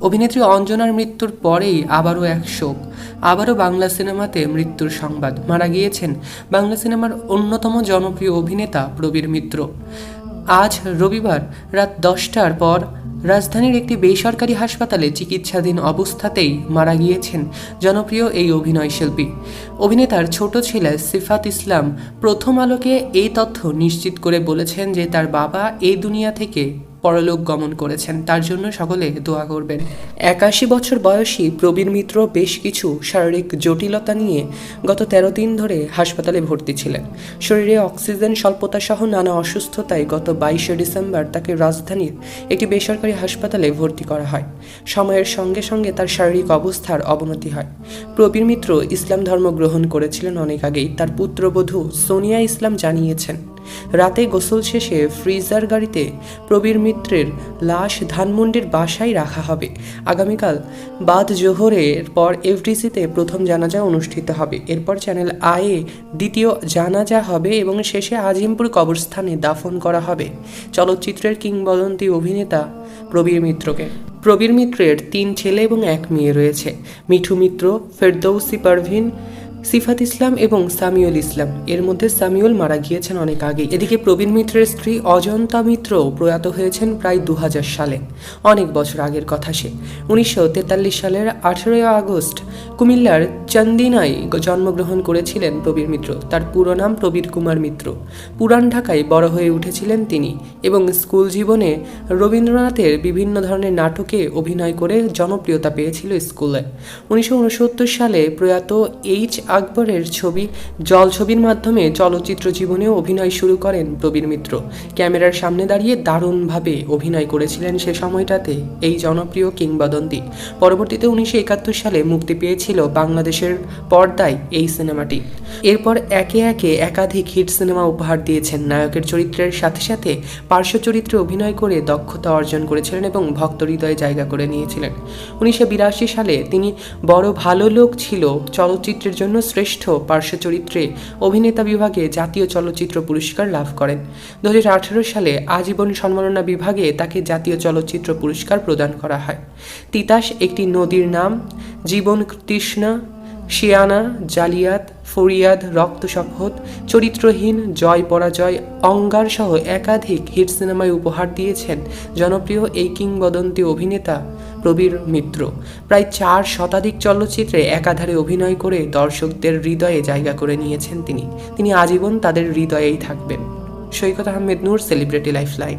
অভিনেত্রী অঞ্জনার মৃত্যুর পরেই আবারও এক শোক। আবারও বাংলা সিনেমাতে মৃত্যুর সংবাদ। মারা গিয়েছেন বাংলা সিনেমার অন্যতম জনপ্রিয় অভিনেতা প্রবীর মিত্র। আজ রবিবার রাত দশটার পর রাজধানীর একটি বেসরকারি হাসপাতালে চিকিৎসাধীন অবস্থাতেই মারা গিয়েছেন জনপ্রিয় এই অভিনয় শিল্পী। অভিনেতার ছোট ছেলে সিফাত ইসলাম প্রথম আলোকে এই তথ্য নিশ্চিত করে বলেছেন যে তার বাবা এই দুনিয়া থেকে পরলোক গমন করেছেন। তার জন্য সকলে দোয়া করবেন। একাশি বছর বয়সী প্রবীর মিত্র বেশ কিছু শারীরিক জটিলতা নিয়ে গত তেরো দিন ধরে হাসপাতালে ভর্তি ছিলেন। শরীরে অক্সিজেন স্বল্পতা সহ নানা অসুস্থতায় গত বাইশে ডিসেম্বর তাকে রাজধানীর একটি বেসরকারি হাসপাতালে ভর্তি করা হয়। সময়ের সঙ্গে সঙ্গে তার শারীরিক অবস্থার অবনতি হয়। প্রবীর মিত্র ইসলাম ধর্ম গ্রহণ করেছিলেন অনেক আগেই। তার পুত্রবধূ সোনিয়া ইসলাম জানিয়েছেন রাতে গোসল শেষে ফ্রিজার গাড়িতে প্রবীর মিত্রের লাশ ধানমন্ডির বাসায় রাখা হবে। আগামীকাল বাদ জোহরের পর এফডিসিতে প্রথম জানাজা অনুষ্ঠিত হবে। এরপর চ্যানেল আয়ে দ্বিতীয় জানাজা হবে এবং শেষে আজিমপুর কবরস্থানে দাফন করা হবে। চলচ্চিত্রের কিংবদন্তি অভিনেতা প্রবীর মিত্রকে। প্রবীর মিত্রের তিন ছেলে এবং এক মেয়ে রয়েছে। মিঠু মিত্র, ফেরদৌসি পারভিন সিফাত ইসলাম এবং সামিউল ইসলাম। এর মধ্যে সামিউল মারা গিয়েছেন অনেক আগে। এদিকে প্রবীণ মিত্রের স্ত্রী অজন্তা মিত্র প্রয়াত হয়েছেন প্রায় দু হাজার সালে। অনেক বছর আগের কথা সে। উনিশশো তেতাল্লিশ সালের আঠেরোই আগস্ট কুমিল্লার চান্দিনায় জন্মগ্রহণ করেছিলেন প্রবীর মিত্র। তার পুরো নাম প্রবীর কুমার মিত্র। পুরান ঢাকায় বড় হয়ে উঠেছিলেন তিনি এবং স্কুল জীবনে রবীন্দ্রনাথের বিভিন্ন ধরনের নাটকে অভিনয় করে জনপ্রিয়তা পেয়েছিল স্কুলে। উনিশশো উনসত্তর সালে প্রয়াত এইচ আকবরের ছবি, জল ছবির মাধ্যমে চলচ্চিত্র জীবনেও অভিনয় শুরু করেন প্রবীর মিত্র। ক্যামেরার সামনে দাঁড়িয়ে দারুণভাবে অভিনয় করেছিলেন সে সময়টাতে এই জনপ্রিয় কিংবদন্তি। পরবর্তীতে উনিশশো একাত্তর সালে মুক্তি পেয়েছিল বাংলাদেশের পর্দায় এই সিনেমাটি। এরপর একে একে একাধিক হিট সিনেমা উপহার দিয়েছেন। নায়কের চরিত্রের সাথে সাথে পার্শ্ব চরিত্রে অভিনয় করে দক্ষতা অর্জন করেছিলেন এবং ভক্ত হৃদয়ে জায়গা করে নিয়েছিলেন। উনিশশো বিরাশি সালে তিনি বড় ভালো লোক ছিল চলচ্চিত্রের জন্য শ্রেষ্ঠ পার্শ্ব চরিত্রে অভিনেতা বিভাগে জাতীয় চলচ্চিত্র পুরস্কার লাভ করেন। দু সালে আজীবন সম্মাননা বিভাগে তাকে জাতীয় চলচ্চিত্র পুরস্কার প্রদান করা হয়। তিতাস একটি নদীর নাম, জীবন তৃষ্ণা শিয়ানা, জালিয়াত, ফরিয়াদ, রক্ত শপথ, চরিত্রহীন, জয় পরাজয়, অঙ্গার সহ একাধিক হিট সিনেমায় উপহার দিয়েছেন জনপ্রিয় এই কিংবদন্তি অভিনেতা প্রবীর মিত্র। প্রায় চার শতাধিক চলচ্চিত্রে একাধারে অভিনয় করে দর্শকদের হৃদয়ে জায়গা করে নিয়েছেন তিনি। তিনি আজীবন তাদের হৃদয়েই থাকবেন। Saikat Ahmed Noor celebrity life line